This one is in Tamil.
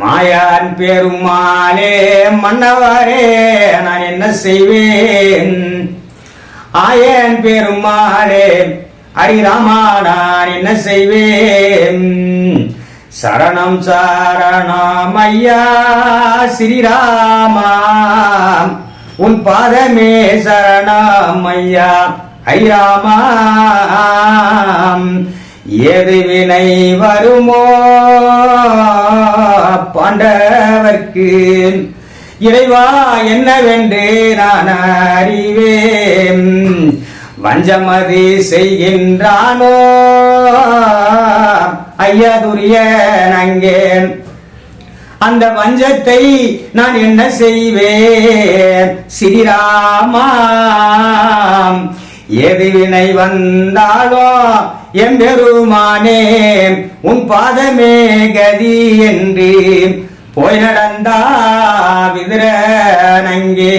மாயான் பெருமாளே மன்னவரே நான் என்ன செய்வேன்? ஆயன் பெருமாளே அரிராமா நான் என்ன செய்வேன்? சரணம் சரணம் ஐயா ஸ்ரீராமா உன் பாதமே சரணம் ஐயா ஐராமா எது வினை வருமோ? பாண்டவர்க்கு இறைவா என்னவென்று நான் அறிவேன். வஞ்சமதி செய்கின்றானோ? ஐயதுரிய நங்கேன் அந்த வஞ்சத்தை நான் என்ன செய்வேன்? ஸ்ரீராமா எது வினை வந்தாலோ எம்பெருமானே உன் பாதமே கதி என்று போய் நடந்தா விதிரனங்கே